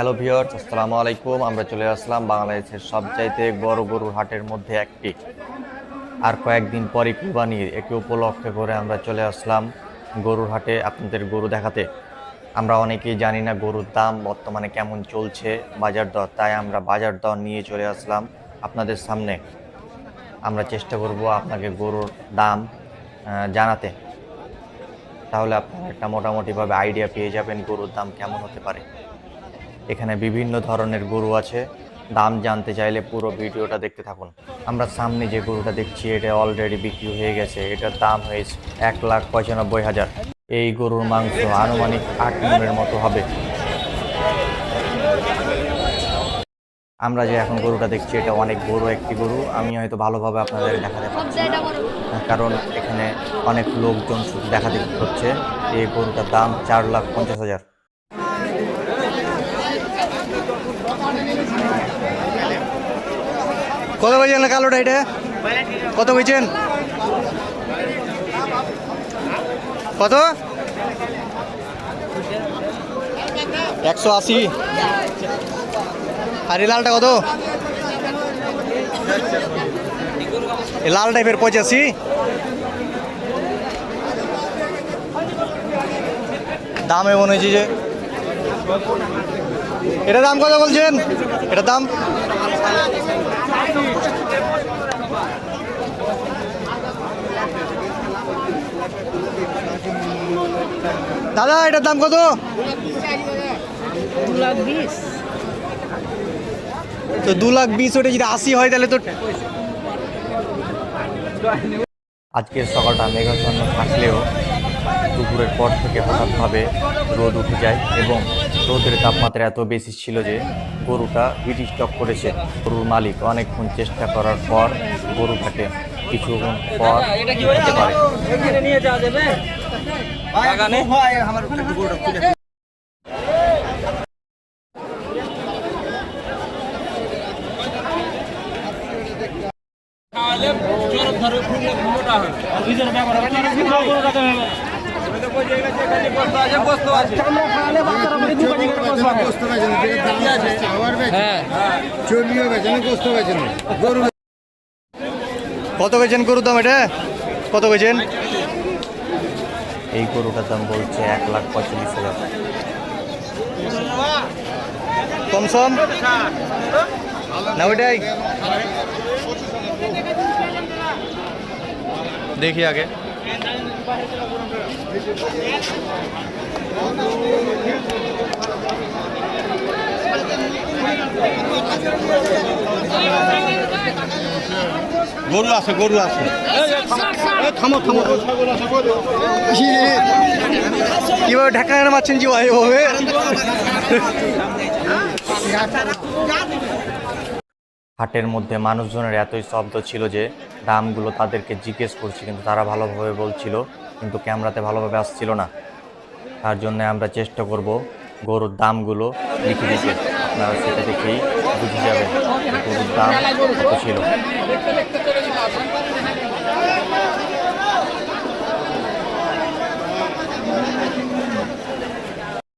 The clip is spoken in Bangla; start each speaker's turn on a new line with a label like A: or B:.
A: হ্যালো ভিওর্স আসসালামু আলাইকুম। আমরা চলে আসলাম বাংলাদেশের সবচাইতে বড় গরুর হাটের মধ্যে একটি। আর কয়েকদিন পরে কুরবানির একে উপলক্ষে করে আমরা চলে আসলাম গরুর হাটে আপনাদের গরু দেখাতে। আমরা অনেকেই জানি না গরুর দাম বর্তমানে কেমন চলছে, বাজার দর, তাই আমরা বাজার দর নিয়ে চলে আসলাম আপনাদের সামনে। আমরা চেষ্টা করব আপনাকে গরুর দাম জানাতে। তাহলে আপনারা একটা মোটামুটিভাবে আইডিয়া পেয়ে যাবেন গরুর দাম কেমন হতে পারে। এখানে বিভিন্ন ধরনের গরু আছে। দাম জানতে চাইলে পুরো ভিডিওটা দেখতে থাকুন। আমরা সামনে যে গরুটা দেখছি, এটা অলরেডি বিক্রি হয়ে গেছে। এটার দাম হয়েছে এক লাখ পঁচানব্বই হাজার। এই গরুর মাংস আনুমানিক আট মনের মতো হবে। আমরা যে এখন গরুটা দেখছি, এটা অনেক বড় একটি গরু। আমি হয়তো ভালোভাবে আপনাদের দেখাতে পারছি কারণ এখানে অনেক লোকজন দেখা দেখি হচ্ছে। এই গরুটার দাম চার লাখ পঞ্চাশ হাজার।
B: কত কেছেন কালোটা এটা? কত কেছেন কত? একশো আশি। আর এই লালটা কত? লাল টাইপের পঁচাশি। দামে মনে হয়েছে যে এটা দাম কত বলছেন? এটা দাম? দাদা এটার দাম কত? তো দু লাখ বিশ ওটা যদি আশি হয় তাহলে তো
A: আজকের সকালটা মেঘাচ্ছন্ন থাকলেও দুপুরের পর থেকে হঠাৎভাবে রোদ উঠে যায় এবং রোদের তাপমাত্রা এত বেশি ছিল যে গরুটা হিট স্টক করেছে। গরুর মালিক অনেকক্ষণ চেষ্টা করার পর গরুটাকে কিছুক্ষণ পর
C: না গরু
B: কত বেছেন গরুর দাম এটা? কত বেছেন
A: এই গরুটার দাম বলছে এক লাখ পঁয়তাল্লিশ হাজার।
B: কমসম? না ওইটাই দেখি আগে।
C: গরু আছে গরু আছে।
B: কীভাবে ঢাকা মারছেন জি ভাই ওভাবে
A: হাটের মধ্যে মানুষজনের এতই শব্দ ছিল যে দামগুলো তাদেরকে জিজ্ঞেস করছি, কিন্তু তারা ভালোভাবে বলছিল, কিন্তু ক্যামেরাতে ভালোভাবে আসছিল না। তার জন্য আমরা চেষ্টা করব গরুর দামগুলো লিখে দিতে। আপনারা সেটা দেখেই বুঝে যাবেন গরুর দাম ছিল।